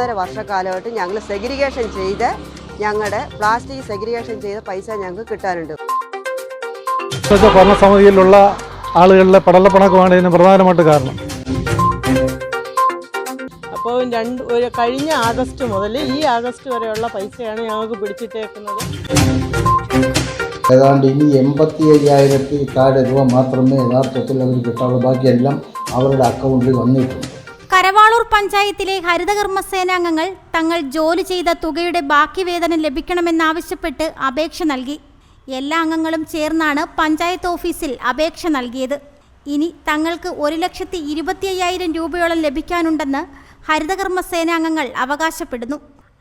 ഒന്നര വർഷക്കാലമായിട്ട് ഞങ്ങൾ സെഗ്രിഗേഷൻ ചെയ്ത് ഞങ്ങളുടെ പ്ലാസ്റ്റിക് സെഗ്രിഗേഷൻ ചെയ്ത പൈസ ഞങ്ങൾക്ക് കിട്ടാനുണ്ട്. ഭരണസമിതിയിലുള്ള ആളുകളിലെ പടലപ്പണക്കമാണ് ഇതിന് പ്രധാനമായിട്ട് കാരണം. അപ്പോൾ രണ്ട് ഒരു കഴിഞ്ഞ ആഗസ്റ്റ് മുതൽ ഈ ആഗസ്റ്റ് വരെയുള്ള പൈസയാണ് ഞങ്ങൾക്ക് പിടിച്ചിട്ടേക്കുന്നത്. ഏതാണ്ട് ഇനി എൺപത്തി അയ്യായിരത്തി താഴെ രൂപ മാത്രമേ യഥാർത്ഥത്തിൽ അവർ കിട്ടാറുള്ളൂ ബാക്കിയെല്ലാം അവരുടെ അക്കൗണ്ടിൽ വന്നിട്ടുണ്ട്. കരവാളൂർ പഞ്ചായത്തിലെ ഹരിതകർമ്മസേനാംഗങ്ങൾ തങ്ങൾ ജോലി ചെയ്ത തുകയുടെ ബാക്കി വേതനം ലഭിക്കണമെന്നാവശ്യപ്പെട്ട് അപേക്ഷ നൽകി. എല്ലാ അംഗങ്ങളും ചേർന്നാണ് പഞ്ചായത്ത് ഓഫീസിൽ അപേക്ഷ നൽകിയത്. ഇനി തങ്ങൾക്ക് ഒരു ലക്ഷത്തി ഇരുപത്തി അയ്യായിരം രൂപയോളം ലഭിക്കാനുണ്ടെന്ന് ഹരിതകർമ്മസേനാംഗങ്ങൾ അവകാശപ്പെടുന്നു.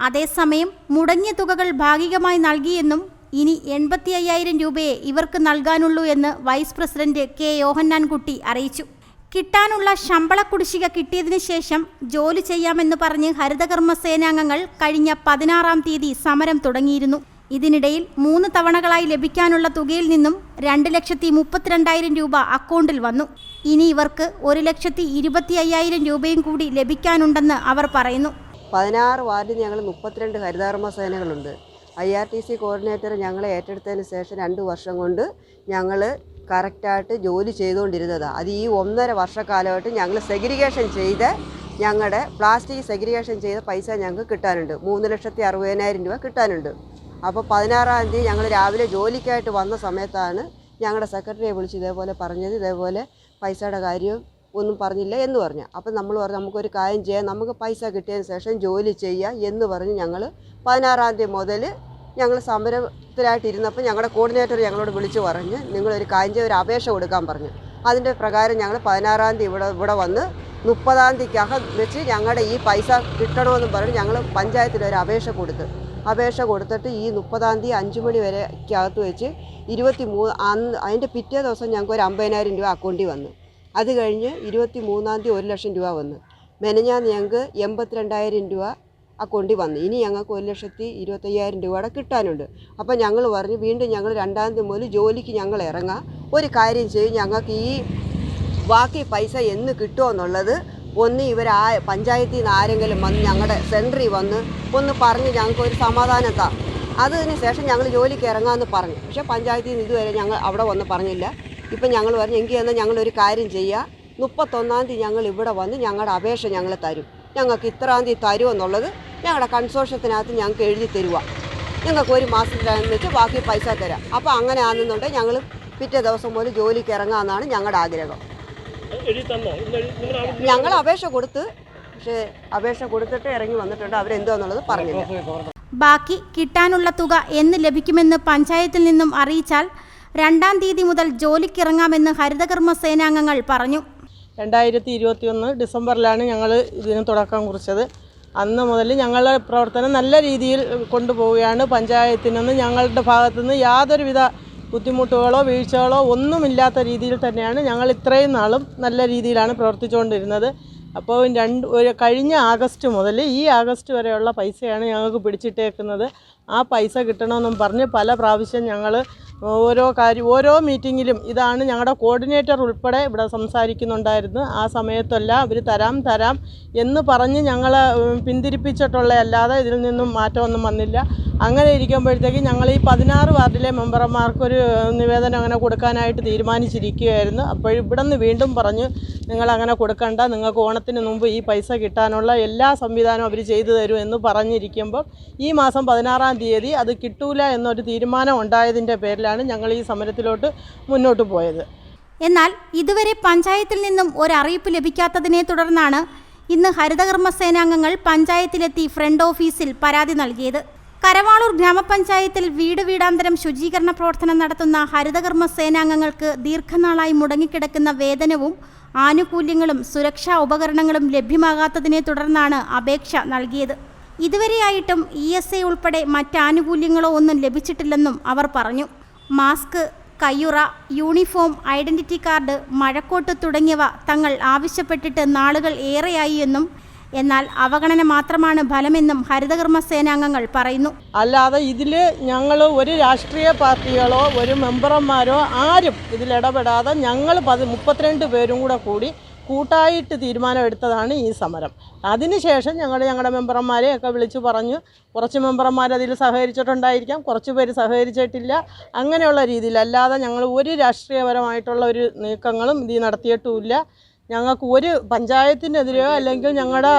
അതേസമയം മുടങ്ങിയ തുകകൾ ഭാഗികമായി നൽകിയെന്നും ഇനി എൺപത്തി അയ്യായിരം രൂപയെ ഇവർക്ക് നൽകാനുള്ളൂ എന്ന് വൈസ് പ്രസിഡന്റ് കെ യോഹന്നാൻകുട്ടി അറിയിച്ചു. കിട്ടാനുള്ള ശമ്പള കുടിശ്ശിക കിട്ടിയതിനു ശേഷം ജോലി ചെയ്യാമെന്ന് പറഞ്ഞ് ഹരിതകർമ്മ സേനാംഗങ്ങൾ കഴിഞ്ഞ പതിനാറാം തീയതി സമരം തുടങ്ങിയിരുന്നു. ഇതിനിടയിൽ മൂന്ന് തവണകളായി ലഭിക്കാനുള്ള തുകയിൽ നിന്നും രണ്ട് ലക്ഷത്തി മുപ്പത്തിരണ്ടായിരം രൂപ അക്കൗണ്ടിൽ വന്നു. ഇനി ഇവർക്ക് ഒരു ലക്ഷത്തി ഇരുപത്തി അയ്യായിരം രൂപയും കൂടി ലഭിക്കാനുണ്ടെന്ന് അവർ പറയുന്നു. പതിനാറ് വാർഡിൽ ഞങ്ങൾ മുപ്പത്തിരണ്ട് ഹരിതകർമ്മ സേനകളുണ്ട് I R T C coordinator ഞങ്ങളെ ഏറ്റെടുത്തതിന് ശേഷം രണ്ട് വർഷം കൊണ്ട് ഞങ്ങൾ കറക്റ്റായിട്ട് ജോലി ചെയ്തുകൊണ്ടിരുന്നത്. അത് ഈ ഒന്നര വർഷക്കാലമായിട്ട് ഞങ്ങൾ സെഗ്രിഗേഷൻ ചെയ്ത് ഞങ്ങളുടെ പ്ലാസ്റ്റിക് സെഗ്രിഗേഷൻ ചെയ്ത പൈസ ഞങ്ങൾക്ക് കിട്ടാനുണ്ട്. മൂന്ന് ലക്ഷത്തി അറുപതിനായിരം രൂപ കിട്ടാനുണ്ട്. അപ്പോൾ പതിനാറാം തീയതി ഞങ്ങൾ രാവിലെ ജോലിക്കായിട്ട് വന്ന സമയത്താണ് ഞങ്ങളുടെ സെക്രട്ടറിയെ വിളിച്ച് ഇതേപോലെ പറഞ്ഞത്. ഇതേപോലെ പൈസയുടെ കാര്യം ഒന്നും പറഞ്ഞില്ല എന്ന് പറഞ്ഞു. അപ്പം നമ്മൾ പറഞ്ഞു നമുക്കൊരു കാര്യം ചെയ്യാം. നമുക്ക് പൈസ കിട്ടിയതിന് ശേഷം ജോലി ചെയ്യാം എന്ന് പറഞ്ഞ് ഞങ്ങൾ പതിനാറാം തീയതി മുതൽ ഞങ്ങൾ സമരത്തിലായിട്ട് ഇരുന്നപ്പോൾ ഞങ്ങളുടെ കോർഡിനേറ്റർ ഞങ്ങളോട് വിളിച്ച് പറഞ്ഞ് നിങ്ങളൊരു കാര്യം ഒരു അപേക്ഷ കൊടുക്കാൻ പറഞ്ഞു. അതിന്റെ പ്രകാരം ഞങ്ങൾ പതിനാറാം തീയതി ഇവിടെ ഇവിടെ വന്ന് മുപ്പതാം തീയതിക്കകം വെച്ച് ഞങ്ങളുടെ ഈ പൈസ കിട്ടണമെന്ന് പറഞ്ഞ് ഞങ്ങൾ പഞ്ചായത്തിൽ ഒരു അപേക്ഷ കൊടുത്ത്. അപേക്ഷ കൊടുത്തിട്ട് ഈ മുപ്പതാം തീയതി അഞ്ച് മണി വരെക്കകത്ത് വെച്ച് ഇരുപത്തി മൂന്ന് അന്ന് അതിന്റെ പിറ്റേ ദിവസം ഞങ്ങൾക്ക് ഒരു അമ്പതിനായിരം രൂപ അക്കൗണ്ടിൽ വന്നു. അത് കഴിഞ്ഞ് ഇരുപത്തി മൂന്നാം തീയതി ഒരു ലക്ഷം രൂപ വന്നു. മെനഞ്ഞാന്ന് ഞങ്ങൾക്ക് എൺപത്തിരണ്ടായിരം രൂപ അക്കൗണ്ടിൽ വന്നു. ഇനി ഞങ്ങൾക്ക് ഒരു ലക്ഷത്തി ഇരുപത്തയ്യായിരം രൂപയുടെ കിട്ടാനുണ്ട്. അപ്പോൾ ഞങ്ങൾ പറഞ്ഞു വീണ്ടും ഞങ്ങൾ രണ്ടാം തീയതി മുതൽ ജോലിക്ക് ഞങ്ങൾ ഇറങ്ങാം. ഒരു കാര്യം ചെയ്യും ഞങ്ങൾക്ക് ഈ ബാക്കി പൈസ എന്ന് കിട്ടുമെന്നുള്ളത് ഒന്ന് ഇവർ ആ പഞ്ചായത്തിൽ നിന്ന് ആരെങ്കിലും വന്ന് ഞങ്ങളുടെ സെന്ററിൽ വന്ന് ഒന്ന് പറഞ്ഞ് ഞങ്ങൾക്ക് ഒരു സമാധാനം താ. അതിന് ശേഷം ഞങ്ങൾ ജോലിക്ക് ഇറങ്ങാമെന്ന് പറഞ്ഞു. പക്ഷേ പഞ്ചായത്തിൽ നിന്ന് ഇതുവരെ ഞങ്ങൾ അവിടെ വന്ന് പറഞ്ഞില്ല. ഇപ്പം ഞങ്ങൾ പറഞ്ഞു എങ്കിൽ എന്നാൽ ഞങ്ങളൊരു കാര്യം ചെയ്യുക മുപ്പത്തൊന്നാം തീയതി ഞങ്ങൾ ഇവിടെ വന്ന് ഞങ്ങളുടെ അപേക്ഷ ഞങ്ങൾ തരും. ഞങ്ങൾക്ക് ഇത്രാം തീയതി തരുമെന്നുള്ളത് ഞങ്ങളുടെ കൺസോർഷ്യത്തിനകത്ത് ഞങ്ങൾക്ക് എഴുതി തരുക ഞങ്ങൾക്ക് ഒരു മാസത്തിനകത്ത് വെച്ച് ബാക്കി പൈസ തരാം. അപ്പോൾ അങ്ങനെ ആണെന്നുണ്ടെങ്കിൽ ഞങ്ങൾ പിറ്റേ ദിവസം മുതൽ ജോലിക്ക് ഇറങ്ങാമെന്നാണ് ഞങ്ങളുടെ ആഗ്രഹം. ഞങ്ങൾ അപേക്ഷ കൊടുത്ത് പക്ഷേ അപേക്ഷ കൊടുത്തിട്ട് ഇറങ്ങി വന്നിട്ടുണ്ട്. അവരെന്തോന്നുള്ളത് പറഞ്ഞില്ല. ബാക്കി കിട്ടാനുള്ള തുക എന്ന് ലഭിക്കുമെന്ന് പഞ്ചായത്തിൽ നിന്നും അറിയിച്ചാൽ രണ്ടാം തീയതി മുതൽ ജോലിക്കിറങ്ങാമെന്ന് ഹരിതകർമ്മ സേനാംഗങ്ങൾ പറഞ്ഞു. രണ്ടായിരത്തി ഇരുപത്തി ഒന്ന് ഡിസംബറിലാണ് ഞങ്ങൾ ഇതിന് തുടക്കം കുറിച്ചത്. അന്ന് മുതൽ ഞങ്ങളുടെ പ്രവർത്തനം നല്ല രീതിയിൽ കൊണ്ടുപോവുകയാണ്. പഞ്ചായത്തിൽ നിന്ന് ഞങ്ങളുടെ ഭാഗത്തുനിന്ന് യാതൊരുവിധ ബുദ്ധിമുട്ടുകളോ വീഴ്ചകളോ ഒന്നുമില്ലാത്ത രീതിയിൽ തന്നെയാണ് ഞങ്ങൾ ഇത്രയും നാളും നല്ല രീതിയിലാണ് പ്രവർത്തിച്ചുകൊണ്ടിരുന്നത്. അപ്പോൾ രണ്ട് ഒരു കഴിഞ്ഞ ആഗസ്റ്റ് മുതൽ ഈ ആഗസ്റ്റ് വരെയുള്ള പൈസയാണ് ഞങ്ങൾക്ക് പിടിച്ചിട്ടേക്കുന്നത്. ആ പൈസ കിട്ടണമെന്നും പറഞ്ഞ് പല പ്രാവശ്യം ഞങ്ങൾ ഓരോ കാര്യം ഓരോ മീറ്റിങ്ങിലും ഇതാണ് ഞങ്ങളുടെ കോർഡിനേറ്റർ ഉൾപ്പെടെ ഇവിടെ സംസാരിക്കുന്നുണ്ടായിരുന്നു. ആ സമയത്തല്ല അവർ തരാം തരാം എന്ന് പറഞ്ഞ് ഞങ്ങൾ ഉം, പിന്തിരിപ്പിച്ചിട്ടുള്ള അല്ലാതെ ഇതിൽ നിന്നും മാറ്റമൊന്നും വന്നില്ല. അങ്ങനെ ഇരിക്കുമ്പോഴത്തേക്ക് ഞങ്ങൾ ഈ പതിനാറ് വാർഡിലെ മെമ്പർമാർക്കൊരു നിവേദനം അങ്ങനെ കൊടുക്കാനായിട്ട് തീരുമാനിച്ചിരിക്കുകയായിരുന്നു. അപ്പോൾ ഇവിടെ നിന്ന് വീണ്ടും പറഞ്ഞു നിങ്ങൾ അങ്ങനെ കൊടുക്കണ്ട നിങ്ങൾക്ക് ഓണത്തിന് മുമ്പ് ഈ പൈസ കിട്ടാനുള്ള എല്ലാ സംവിധാനവും അവർ ചെയ്തു തരും എന്ന് പറഞ്ഞിരിക്കുമ്പോൾ ഈ മാസം പതിനാറാം തീയതി അത് കിട്ടൂല എന്നൊരു തീരുമാനം ഉണ്ടായതിന്റെ പേരിലാണ് ഞങ്ങൾ ഈ സമരത്തിലോട്ട് മുന്നോട്ട് പോയത്. എന്നാൽ ഇതുവരെ പഞ്ചായത്തിൽ നിന്നും ഒരറിയിപ്പ് ലഭിക്കാത്തതിനെ തുടർന്നാണ് ഇന്ന് ഹരിതകർമ്മസേനാംഗങ്ങൾ പഞ്ചായത്തിലെത്തി ഫ്രണ്ട് ഓഫീസിൽ പരാതി നൽകിയത്. കരവാളൂർ ഗ്രാമപഞ്ചായത്തിൽ വീട് വീടാന്തരം ശുചീകരണ പ്രവർത്തനം നടത്തുന്ന ഹരിതകർമ്മ സേനാംഗങ്ങൾക്ക് ദീർഘനാളായി മുടങ്ങിക്കിടക്കുന്ന വേതനവും ആനുകൂല്യങ്ങളും സുരക്ഷാ ഉപകരണങ്ങളും ലഭ്യമാകാത്തതിനെ തുടർന്നാണ് അപേക്ഷ നൽകിയത്. ഇതുവരെയായിട്ടും ഇ എസ് ഐ ഉൾപ്പെടെ മറ്റാനുകൂല്യങ്ങളോ ഒന്നും ലഭിച്ചിട്ടില്ലെന്നും അവർ പറഞ്ഞു. മാസ്ക് കയ്യുറ യൂണിഫോം ഐഡന്റിറ്റി കാർഡ് മഴക്കോട്ട് തുടങ്ങിയവ തങ്ങൾ ആവശ്യപ്പെട്ടിട്ട് നാളുകൾ ഏറെയായി എന്നും എന്നാൽ അവഗണന മാത്രമാണ് ഫലമെന്നും ഹരിതകർമ്മ സേനാംഗങ്ങൾ പറയുന്നു. അല്ലാതെ ഇതിൽ ഞങ്ങൾ ഒരു രാഷ്ട്രീയ പാർട്ടികളോ ഒരു മെമ്പർമാരോ ആരും ഇതിൽ ഇടപെടാതെ ഞങ്ങൾ പതി മുപ്പത്തിരണ്ട് പേരും കൂടെ കൂടി കൂട്ടായിട്ട് തീരുമാനമെടുത്തതാണ് ഈ സമരം. അതിനുശേഷം ഞങ്ങൾ ഞങ്ങളുടെ മെമ്പർമാരെയൊക്കെ വിളിച്ചു പറഞ്ഞു കുറച്ച് മെമ്പർമാർ അതിൽ സഹകരിച്ചിട്ടുണ്ടായിരിക്കാം കുറച്ച് പേര് സഹകരിച്ചിട്ടില്ല അങ്ങനെയുള്ള രീതിയിൽ. അല്ലാതെ ഞങ്ങൾ ഒരു രാഷ്ട്രീയപരമായിട്ടുള്ള ഒരു നീക്കങ്ങളും ഇത് നടത്തിയിട്ടുമില്ല ഞങ്ങൾക്ക് ഒരു പഞ്ചായത്തിനെതിരെയോ അല്ലെങ്കിൽ ഞങ്ങളുടെ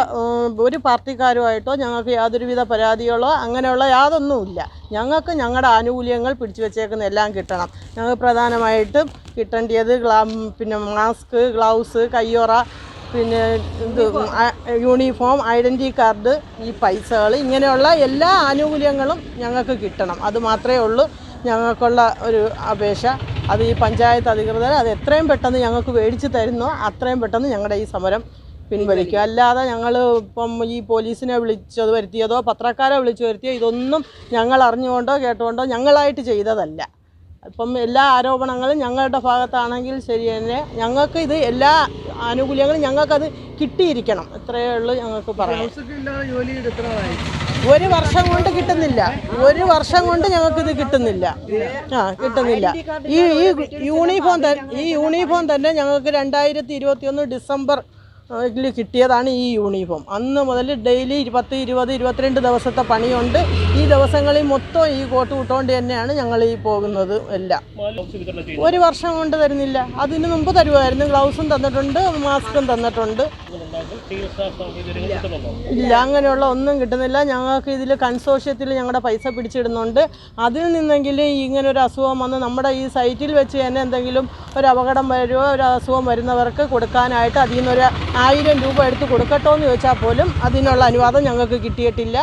ഒരു പാർട്ടിക്കാരുമായിട്ടോ ഞങ്ങൾക്ക് യാതൊരുവിധ പരാതികളോ അങ്ങനെയുള്ള യാതൊന്നുമില്ല. ഞങ്ങൾക്ക് ഞങ്ങളുടെ ആനുകൂല്യങ്ങൾ പിടിച്ചു വെച്ചേക്കുന്ന എല്ലാം കിട്ടണം. ഞങ്ങൾക്ക് പ്രധാനമായിട്ടും കിട്ടേണ്ടത് ഗ്ലാ പിന്നെ മാസ്ക് ഗ്ലൗസ് കയ്യൊറ പിന്നെ ഇത് യൂണിഫോം ഐഡന്റി കാർഡ് ഈ പൈസകൾ ഇങ്ങനെയുള്ള എല്ലാ ആനുകൂല്യങ്ങളും ഞങ്ങൾക്ക് കിട്ടണം. അത് മാത്രമേ ഉള്ളൂ ഞങ്ങൾക്കുള്ള ഒരു അപേക്ഷ. അത് ഈ പഞ്ചായത്ത് അധികൃതർ അത് എത്രയും പെട്ടെന്ന് ഞങ്ങൾക്ക് മേടിച്ച് തരുന്നോ. അത്രയും പെട്ടെന്ന് ഞങ്ങളുടെ ഈ സമരം പിൻവലിക്കും. അല്ലാതെ ഞങ്ങൾ ഇപ്പം ഈ പോലീസിനെ വിളിച്ചത് വരുത്തിയതോ പത്രക്കാരെ വിളിച്ചു വരുത്തിയോ ഇതൊന്നും ഞങ്ങൾ അറിഞ്ഞുകൊണ്ടോ കേട്ടുകൊണ്ടോ ഞങ്ങളായിട്ട് ചെയ്തതല്ല. ഇപ്പം എല്ലാ ആരോപണങ്ങളും ഞങ്ങളുടെ ഭാഗത്താണെങ്കിൽ ശരി തന്നെ. ഞങ്ങൾക്ക് ഇത് എല്ലാ ആനുകൂല്യങ്ങളും ഞങ്ങൾക്കത് കിട്ടിയിരിക്കണം. ഇത്രയേ ഉള്ളൂ ഞങ്ങൾക്ക് പറയാം ഒരു വർഷം കൊണ്ട് കിട്ടുന്നില്ല. ഒരു വർഷം കൊണ്ട് ഞങ്ങൾക്കിത് കിട്ടുന്നില്ല. ആ കിട്ടുന്നില്ല. ഈ ഈ യൂണിഫോം തന്നെ ഈ യൂണിഫോം തന്നെ ഞങ്ങൾക്ക് രണ്ടായിരത്തി ഇരുപത്തി ഒന്ന് ഡിസംബർ കിട്ടിയതാണ് ഈ യൂണിഫോം. അന്ന് മുതൽ ഡെയിലി പത്ത് ഇരുപത് ഇരുപത്തിരണ്ട് ദിവസത്തെ പണിയുണ്ട്. ദിവസങ്ങളിൽ മൊത്തം ഈ കോട്ട് വിട്ടുകൊണ്ട് തന്നെയാണ് ഞങ്ങൾ ഈ പോകുന്നത് എല്ലാം. ഒരു വർഷം കൊണ്ട് തരുന്നില്ല. അതിന് മുമ്പ് തരുമായിരുന്നു ഗ്ലൗസും തന്നിട്ടുണ്ട് മാസ്കും തന്നിട്ടുണ്ട്. ഇല്ല അങ്ങനെയുള്ള ഒന്നും കിട്ടുന്നില്ല. ഞങ്ങൾക്ക് ഇതിൽ കൺസോഷ്യത്തിൽ ഞങ്ങളുടെ പൈസ പിടിച്ചിടുന്നുണ്ട്. അതിൽ നിന്നെങ്കിലും ഇങ്ങനെ ഒരു അസുഖം വന്ന് നമ്മുടെ ഈ സൈറ്റിൽ വെച്ച് തന്നെ എന്തെങ്കിലും ഒരു അപകടം വരുമോ ഒരു അസുഖം വരുന്നവർക്ക് കൊടുക്കാനായിട്ട് അതിൽ നിന്നൊരു ആയിരം രൂപ എടുത്ത് കൊടുക്കട്ടോ എന്ന് ചോദിച്ചാൽ പോലും അതിനുള്ള അനുവാദം ഞങ്ങൾക്ക് കിട്ടിയിട്ടില്ല.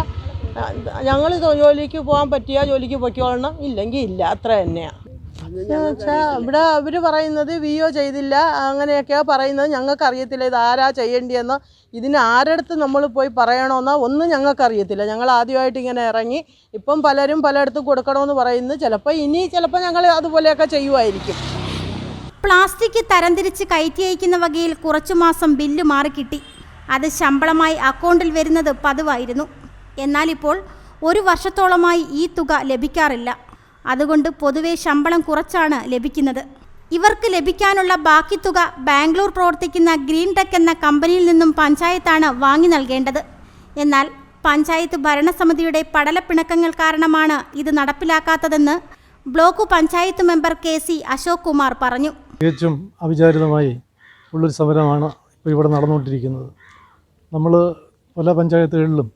ഞങ്ങൾ ജോലിക്ക് പോകാൻ പറ്റിയ ജോലിക്ക് പൊയ്ക്കോളണം. ഇല്ലെങ്കിൽ ഇല്ല അത്ര തന്നെയാണ് ഇവിടെ അവർ പറയുന്നത് വി ഒ ചെയ്തില്ല അങ്ങനെയൊക്കെയാണ് പറയുന്നത്. ഞങ്ങൾക്ക് അറിയത്തില്ല ഇത് ആരാ ചെയ്യേണ്ടിയെന്ന്. ഇതിന് ആരടുത്ത് നമ്മൾ പോയി പറയണമെന്നോ ഒന്നും ഞങ്ങൾക്ക് അറിയത്തില്ല ഞങ്ങൾ ആദ്യമായിട്ട് ഇങ്ങനെ ഇറങ്ങി. ഇപ്പം പലരും പലയിടത്തും കൊടുക്കണമെന്ന് പറയുന്നു. ചിലപ്പോൾ ഇനി ചിലപ്പോൾ ഞങ്ങൾ അതുപോലെയൊക്കെ ചെയ്യുമായിരിക്കും. പ്ലാസ്റ്റിക് തരംതിരിച്ച് കയറ്റി അയക്കുന്ന വകയിൽ കുറച്ചു മാസം ബില്ല് മാറിക്കിട്ടി. അത് ശമ്പളമായി അക്കൗണ്ടിൽ വരുന്നത് പതിവായിരുന്നു. എന്നാൽ ഇപ്പോൾ ഒരു വർഷത്തോളമായി ഈ തുക ലഭിക്കാറില്ല. അതുകൊണ്ട് പൊതുവെ ശമ്പളം കുറച്ചാണ് ലഭിക്കുന്നത്. ഇവർക്ക് ലഭിക്കാനുള്ള ബാക്കി തുക ബാംഗ്ലൂർ പ്രവർത്തിക്കുന്ന ഗ്രീൻ ടെക് എന്ന കമ്പനിയിൽ നിന്നും പഞ്ചായത്താണ് വാങ്ങി നൽകേണ്ടത്. എന്നാൽ പഞ്ചായത്ത് ഭരണസമിതിയുടെ പടലപ്പിണക്കങ്ങൾ കാരണമാണ് ഇത് നടപ്പിലാക്കാത്തതെന്ന് block panchayat member K C Ashok Kumar പറഞ്ഞു. തികച്ചും അവിചാരിതമായി ഉള്ളൊരു സമരമാണ് ഇപ്പോൾ ഇവിടെ നടന്നുകൊണ്ടിരിക്കുന്നത്. നമ്മൾ പല പഞ്ചായത്തുകളിലും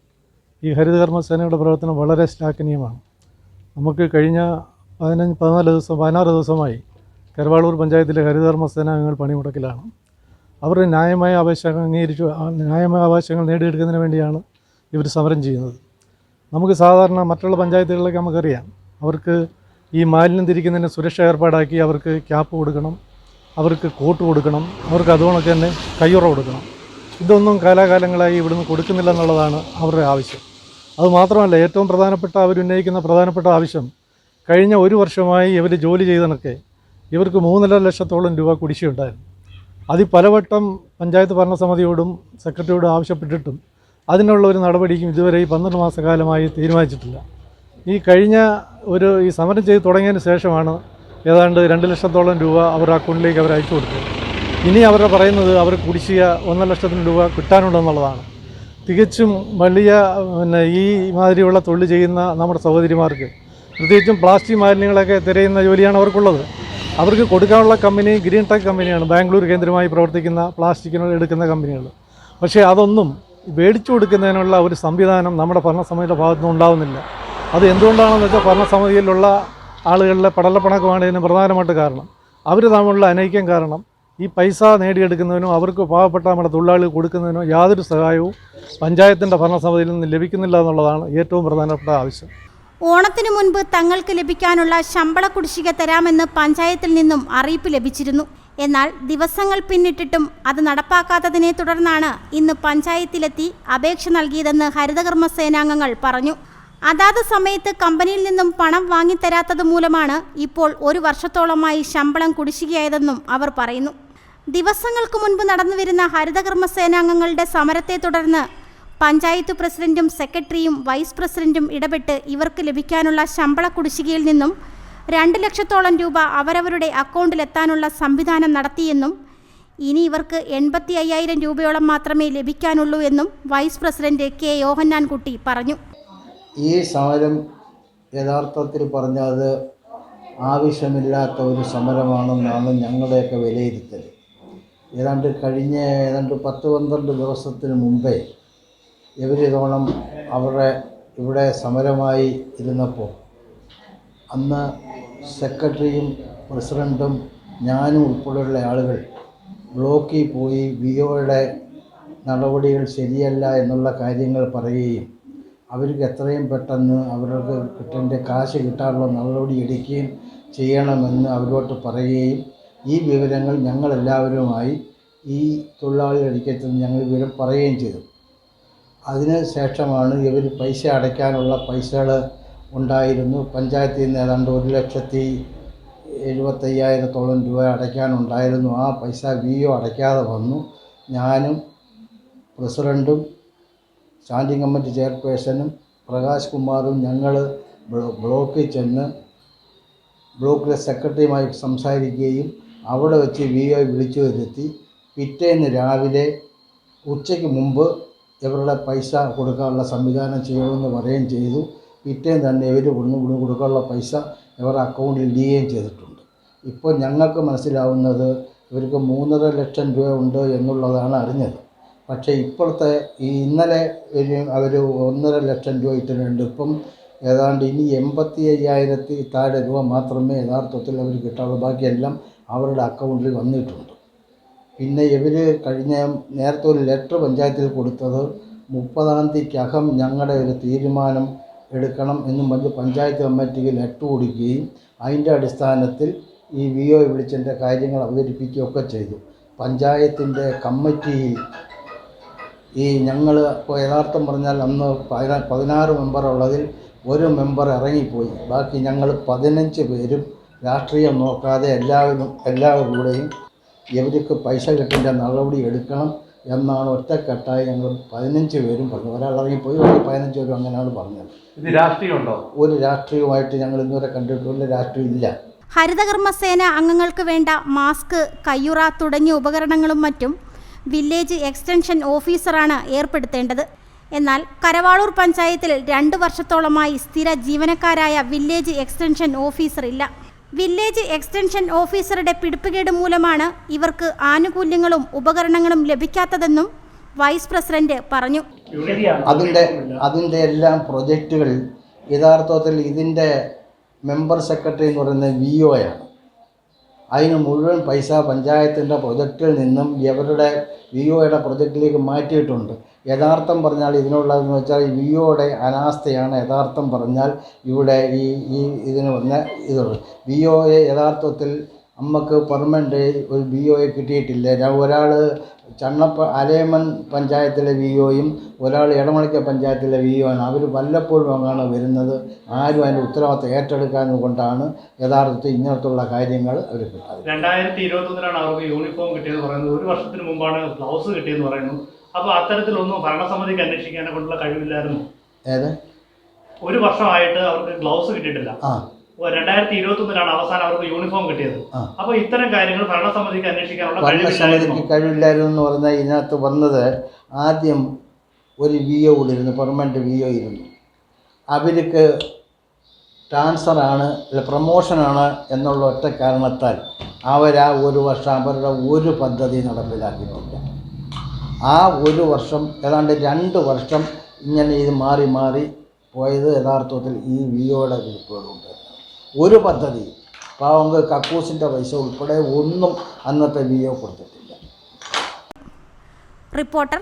ഈ ഹരിതകർമ്മസേനയുടെ പ്രവർത്തനം വളരെ ശ്ലാഘനീയമാണ്. നമുക്ക് കഴിഞ്ഞ പതിനഞ്ച് പതിനാല് ദിവസം പതിനാറ് ദിവസമായി കരുവാളൂർ പഞ്ചായത്തിലെ ഹരിതകർമ്മസേന അംഗങ്ങൾ പണിമുടക്കിലാണ്. അവരുടെ ന്യായമായ ആവശ്യങ്ങൾ അംഗീകരിച്ചു ന്യായമായ ആവശ്യങ്ങൾ നേടിയെടുക്കുന്നതിന് വേണ്ടിയാണ് ഇവർ സമരം ചെയ്യുന്നത്. നമുക്ക് സാധാരണ മറ്റുള്ള പഞ്ചായത്തുകളിലൊക്കെ നമുക്കറിയാം. അവർക്ക് ഈ മാലിന്യം തിരിക്കുന്നതിന് സുരക്ഷ ഏർപ്പാടാക്കി അവർക്ക് ക്യാപ്പ് കൊടുക്കണം അവർക്ക് കോട്ട് കൊടുക്കണം അവർക്ക് അതുകൊണ്ടൊക്കെ തന്നെ കയ്യുറ കൊടുക്കണം. ഇതൊന്നും കാലാകാലങ്ങളായി ഇവിടുന്ന് കൊടുക്കുന്നില്ല എന്നുള്ളതാണ് അവരുടെ ആവശ്യം. അതുമാത്രമല്ല ഏറ്റവും പ്രധാനപ്പെട്ട അവർ ഉന്നയിക്കുന്ന പ്രധാനപ്പെട്ട ആവശ്യം കഴിഞ്ഞ ഒരു വർഷമായി ഇവർ ജോലി ചെയ്തതൊക്കെ ഇവർക്ക് മൂന്നര ലക്ഷത്തോളം രൂപ കുടിശ്ശിയുണ്ടായിരുന്നു അതിൽ പലവട്ടം പഞ്ചായത്ത് ഭരണസമിതിയോടും സെക്രട്ടറിയോടും ആവശ്യപ്പെട്ടിട്ടും അതിനുള്ള ഒരു നടപടിക്കും ഇതുവരെ ഈ പന്ത്രണ്ട് മാസക്കാലമായി തീരുമാനിച്ചിട്ടില്ല. ഈ കഴിഞ്ഞ ഒരു ഈ സമരം ചെയ്ത് തുടങ്ങിയതിന് ശേഷമാണ് ഏതാണ്ട് രണ്ട് ലക്ഷത്തോളം രൂപ അവർ അക്കൗണ്ടിലേക്ക് അവർ അയച്ചു കൊടുത്തത്. ഇനി അവരുടെ പറയുന്നത് അവർ കുടിശ്ശിക ഒന്നര ലക്ഷത്തിന് രൂപ കിട്ടാനുണ്ടെന്നുള്ളതാണ്. തികച്ചും വലിയ പിന്നെ ഈ മാതിരിയുള്ള തൊഴിൽ ചെയ്യുന്ന നമ്മുടെ സഹോദരിമാർക്ക് പ്രത്യേകിച്ചും പ്ലാസ്റ്റിക് മാലിന്യങ്ങളൊക്കെ തിരയുന്ന ജോലിയാണ് അവർക്കുള്ളത്. അവർക്ക് കൊടുക്കാനുള്ള കമ്പനി ഗ്രീൻ ടെക് കമ്പനിയാണ് ബാംഗ്ലൂർ കേന്ദ്രമായി പ്രവർത്തിക്കുന്ന പ്ലാസ്റ്റിക്കിന് എടുക്കുന്ന കമ്പനികൾ. പക്ഷേ അതൊന്നും മേടിച്ചു കൊടുക്കുന്നതിനുള്ള ഒരു സംവിധാനം നമ്മുടെ ഭരണസമിതിയുടെ ഭാഗത്തുനിന്ന് ഉണ്ടാവുന്നില്ല. അത് എന്തുകൊണ്ടാണെന്ന് വെച്ചാൽ ഭരണസമിതിയിലുള്ള ആളുകളുടെ പടലപ്പണക്കമാണ് ഇതിന് പ്രധാനമായിട്ട് കാരണം. അവർ തമ്മിലുള്ള അനൈക്യം കാരണം ഈ പൈസ നേടിയെടുക്കുന്നതിനോ അവർക്ക് പാവപ്പെട്ട നമ്മുടെ തൊഴിലാളികൾ കൊടുക്കുന്നതിനോ യാതൊരു സഹായവും പഞ്ചായത്തിന്റെ ഭരണസമിതിയിൽ നിന്ന് ലഭിക്കുന്നില്ല എന്നുള്ളതാണ് ഏറ്റവും പ്രധാനപ്പെട്ട ആവശ്യം. ഓണത്തിന് മുൻപ് തങ്ങൾക്ക് ലഭിക്കാനുള്ള ശമ്പള കുടിശ്ശിക തരാമെന്ന് പഞ്ചായത്തിൽ നിന്നും അറിയിപ്പ് ലഭിച്ചിരുന്നു. എന്നാൽ ദിവസങ്ങൾ പിന്നിട്ടിട്ടും അത് നടപ്പാക്കാത്തതിനെ തുടർന്നാണ് ഇന്ന് പഞ്ചായത്തിലെത്തി അപേക്ഷ നൽകിയതെന്ന് ഹരിതകർമ്മ സേനാംഗങ്ങൾ പറഞ്ഞു. അതാത് സമയത്ത് കമ്പനിയിൽ നിന്നും പണം വാങ്ങിത്തരാത്തത് മൂലമാണ് ഇപ്പോൾ ഒരു വർഷത്തോളമായി ശമ്പളം കുടിശ്ശികയായതെന്നും അവർ പറയുന്നു. ദിവസങ്ങൾക്ക് മുൻപ് നടന്നുവരുന്ന ഹരിതകർമ്മ സേനാംഗങ്ങളുടെ സമരത്തെ തുടർന്ന് പഞ്ചായത്ത് പ്രസിഡന്റും സെക്രട്ടറിയും വൈസ് പ്രസിഡന്റും ഇടപെട്ട് ഇവർക്ക് ലഭിക്കാനുള്ള ശമ്പള കുടിശ്ശികയിൽ നിന്നും രണ്ട് ലക്ഷത്തോളം രൂപ അവരവരുടെ അക്കൗണ്ടിലെത്താനുള്ള സംവിധാനം നടത്തിയെന്നും ഇനി ഇവർക്ക് എൺപത്തി അയ്യായിരം രൂപയോളം മാത്രമേ ലഭിക്കാനുള്ളൂ എന്നും വൈസ് പ്രസിഡന്റ് കെ യോഹന്നാൻകുട്ടി പറഞ്ഞു. ഈ സമരം യഥാർത്ഥത്തിൽ പറഞ്ഞത് ആവശ്യമില്ലാത്ത ഒരു സമരമാണെന്നാണ് ഞങ്ങളുടെയൊക്കെ വിലയിരുത്തൽ. ഏതാണ്ട് കഴിഞ്ഞ ഏതാണ്ട് പത്ത് പന്ത്രണ്ട് ദിവസത്തിന് മുമ്പേ ഇവരിതോണം അവരുടെ ഇവിടെ സമരമായി ഇരുന്നപ്പോൾ അന്ന് സെക്രട്ടറിയും പ്രസിഡന്റും ഞാനും ഉൾപ്പെടെയുള്ള ആളുകൾ ബ്ലോക്കിൽ പോയി വി ഒയുടെ നടപടികൾ ശരിയല്ല എന്നുള്ള കാര്യങ്ങൾ പറയുകയും അവർക്ക് എത്രയും പെട്ടെന്ന് അവർക്ക് കിട്ടേണ്ട കാശ് കിട്ടാനുള്ള നടപടി എടുക്കുകയും ചെയ്യണമെന്ന് അവരോട്ട് പറയുകയും ഈ വിവരങ്ങൾ ഞങ്ങളെല്ലാവരുമായി ഈ തൊഴിലാളി അടിക്കത്തിൽ ഞങ്ങൾ വിവരം പറയുകയും ചെയ്തു. അതിന് ശേഷമാണ് ഇവർ പൈസ അടയ്ക്കാനുള്ള പൈസകൾ ഉണ്ടായിരുന്നു. പഞ്ചായത്തിൽ നിന്ന് ഏതാണ്ട് ഒരു ലക്ഷത്തി എഴുപത്തയ്യായിരത്തോളം രൂപ അടയ്ക്കാനുണ്ടായിരുന്നു ആ പൈസ വി ഒ അടയ്ക്കാതെ വന്നു. ഞാനും പ്രസിഡന്റും സ്റ്റാൻഡിംഗ് കമ്മിറ്റി ചെയർപേഴ്സണും പ്രകാശ് കുമാറും ഞങ്ങൾ ബ്ലോക്കിൽ ചെന്ന് ബ്ലോക്കിലെ സെക്രട്ടറിയുമായി സംസാരിക്കുകയും അവിടെ വെച്ച് വി ഐ വിളിച്ചു വരുത്തി. പിറ്റേന്ന് രാവിലെ ഉച്ചയ്ക്ക് മുമ്പ് ഇവരുടെ പൈസ കൊടുക്കാനുള്ള സംവിധാനം ചെയ്യണമെന്ന് പറയുകയും ചെയ്തു. പിറ്റേന്ന് തന്നെ ഇവർ ഇവിടുന്ന് കൊടുക്കാനുള്ള പൈസ ഇവരുടെ അക്കൗണ്ടിൽ ഇടുകയും ചെയ്തിട്ടുണ്ട്. ഇപ്പോൾ ഞങ്ങൾക്ക് മനസ്സിലാവുന്നത് ഇവർക്ക് മൂന്നര ലക്ഷം രൂപ ഉണ്ട് എന്നുള്ളതാണ് അറിഞ്ഞത്. പക്ഷേ ഇപ്പോഴത്തെ ഈ ഇന്നലെ അവർ ഒന്നര ലക്ഷം രൂപ ഇട്ടിട്ടുണ്ട്. ഇപ്പം ഏതാണ്ട് ഇനി എൺപത്തി അയ്യായിരത്തി താഴെ രൂപ മാത്രമേ യഥാർത്ഥത്തിൽ അവർ കിട്ടാവുള്ളൂ. ബാക്കിയെല്ലാം അവരുടെ അക്കൗണ്ടിൽ വന്നിട്ടുണ്ട്. പിന്നെ ഇവർ കഴിഞ്ഞ നേരത്തെ ഒരു ലെറ്റർ പഞ്ചായത്തിൽ കൊടുത്തത് മുപ്പതാം തീയതിക്കകം ഞങ്ങളുടെ ഒരു തീരുമാനം എടുക്കണം എന്നും പറഞ്ഞ് പഞ്ചായത്ത് കമ്മിറ്റിക്ക് ലെറ്റർ കൊടുക്കുകയും അതിന്റെ അടിസ്ഥാനത്തിൽ ഈ വി ഒ വിളിച്ചതിന്റെ കാര്യങ്ങൾ അവതരിപ്പിക്കുകയൊക്കെ ചെയ്തു. പഞ്ചായത്തിന്റെ കമ്മിറ്റിയിൽ ഈ ഞങ്ങൾ ഇപ്പോൾ യഥാർത്ഥം പറഞ്ഞാൽ അന്ന് പതിനാറ് മെമ്പർ ഉള്ളതിൽ ഒരു മെമ്പർ ഇറങ്ങിപ്പോയി. ബാക്കി ഞങ്ങൾ പതിനഞ്ച് പേരും രാഷ്ട്രീയം നോക്കാതെ എല്ലാവരും എല്ലാവരും കൂടെയും ഇവർക്ക് പൈസ കിട്ടേണ്ട നടപടി എടുക്കണം എന്നാണ് ഒറ്റക്കെട്ടായി ഞങ്ങൾ പതിനഞ്ച് പേരും പറഞ്ഞു. ഒരാൾ ഇറങ്ങിപ്പോയി ഒരു പതിനഞ്ച് പേരും അങ്ങനെയാണ് പറഞ്ഞത്. ഇത് രാഷ്ട്രീയമുണ്ടോ ഒരു രാഷ്ട്രീയമായിട്ട് ഞങ്ങൾ ഇന്നുവരെ കണ്ടിട്ടുള്ള രാഷ്ട്രീയം ഇല്ല. ഹരിതകർമ്മസേന അംഗങ്ങൾക്ക് വേണ്ട മാസ്ക് കയ്യുറ തുടങ്ങിയ ഉപകരണങ്ങളും മറ്റും വില്ലേജ് എക്സ്റ്റൻഷൻ ഓഫീസറാണ് ഏർപ്പെടുത്തേണ്ടത്. എന്നാൽ കരവാളൂർ പഞ്ചായത്തിൽ രണ്ട് വർഷത്തോളമായി സ്ഥിര ജീവനക്കാരായ വില്ലേജ് എക്സ്റ്റൻഷൻ ഓഫീസർ ഇല്ല. വില്ലേജ് എക്സ്റ്റൻഷൻ ഓഫീസറുടെ പിടിപ്പുകേട് മൂലമാണ് ഇവർക്ക് ആനുകൂല്യങ്ങളും ഉപകരണങ്ങളും ലഭിക്കാത്തതെന്നും വൈസ് പ്രസിഡന്റ് പറഞ്ഞു. അതിന്റെ അതിന്റെ എല്ലാം പ്രൊജക്റ്റുകൾ യഥാർത്ഥത്തിൽ ഇതിന്റെ മെമ്പർ സെക്രട്ടറി എന്ന് പറയുന്നത് വി ഒ ആണ്. അതിന് മുഴുവൻ പൈസ പഞ്ചായത്തിന്റെ പ്രൊജക്റ്റിൽ നിന്നും ഇവരുടെ വി ഒയുടെ പ്രൊജക്റ്റിലേക്ക് മാറ്റിയിട്ടുണ്ട്. യഥാർത്ഥം പറഞ്ഞാൽ ഇതിനുള്ളതെന്ന് വെച്ചാൽ വി ഒയുടെ അനാസ്ഥയാണ് യഥാർത്ഥം പറഞ്ഞാൽ ഇവിടെ ഈ ഈ ഇതിന് വന്ന ഇതുള്ളത് വി ഒയെ യഥാർത്ഥത്തിൽ നമുക്ക് പെർമനന്റ് ഒരു ബി ഒയെ കിട്ടിയിട്ടില്ല. ഒരാൾ ചണ്ണപ്പ അരേമൺ പഞ്ചായത്തിലെ വി ഒയും ഒരാൾ ഇടമളിക്ക പഞ്ചായത്തിലെ വി ഒ ആണ്. അവർ വല്ലപ്പോഴും അങ്ങാണ് വരുന്നത്. ആരും അതിന്റെ ഉത്തരവാദിത്തം ഏറ്റെടുക്കാനും കൊണ്ടാണ് യഥാർത്ഥത്തിൽ ഇങ്ങനത്തുള്ള കാര്യങ്ങൾ അവർ കിട്ടുന്നത് രണ്ടായിരത്തി ഇരുപത്തൊന്നിലാണ് അവർക്ക് യൂണിഫോം കിട്ടിയെന്ന് പറയുന്നത്. ഒരു വർഷത്തിന് മുമ്പാണ് ബ്ലൗസ് കിട്ടിയെന്ന് പറയുന്നു അപ്പോൾ അത്തരത്തിലൊന്നും ഭരണസമിതിക്ക് അന്വേഷിക്കാനെ കൊണ്ടുള്ള കഴിവില്ലായിരുന്നു. ഏത്? ഒരു വർഷമായിട്ട് അവർക്ക് ഗ്ലൗസ് കിട്ടിയിട്ടില്ല. ആ. രണ്ടായിരത്തി ഇരുപത്തി ഒന്നിലാണ് അവസാനം അവർക്ക് യൂണിഫോം കിട്ടിയത്. അപ്പൊ അപ്പോൾ ഇത്തരം കാര്യങ്ങൾ ഭരണസമിതിക്ക് അന്വേഷിക്കാനുള്ള കഴിവില്ലായിരുന്നു ഭരണസമിതിക്ക് കഴിവില്ലായിരുന്നു എന്ന് പറഞ്ഞാൽ ഇതിനകത്ത് വന്നത് ആദ്യം ഒരു വി ഒ ഇരുന്നു പെർമനന്റ് വി ഒ ഇരുന്നു. അവർക്ക് ട്രാൻസ്ഫറാണ് അല്ല പ്രമോഷനാണ് എന്നുള്ള ഒറ്റ കാരണത്താൽ അവരാ ഒരു വർഷം അവരുടെ ഒരു പദ്ധതി നടപ്പിലാക്കിയിട്ടില്ല. ആ ഒരു വർഷം ഏതാണ്ട് രണ്ട് വർഷം ഇങ്ങനെ ഇത് മാറി മാറി പോയത് യഥാർത്ഥത്തിൽ ഈ വി ഒയുടെ ഗ്രൂപ്പുകളുണ്ട് ഒരു പദ്ധതി. പാവങ്ങൾ കക്കൂസിന്റെ പൈസ ഉൾപ്പെടെ ഒന്നും അന്നത്തെ വി ഒ കൊടുത്തിട്ടില്ല. Reporter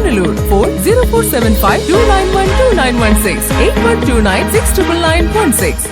Punalur. 40475 291 2916 8129 69916.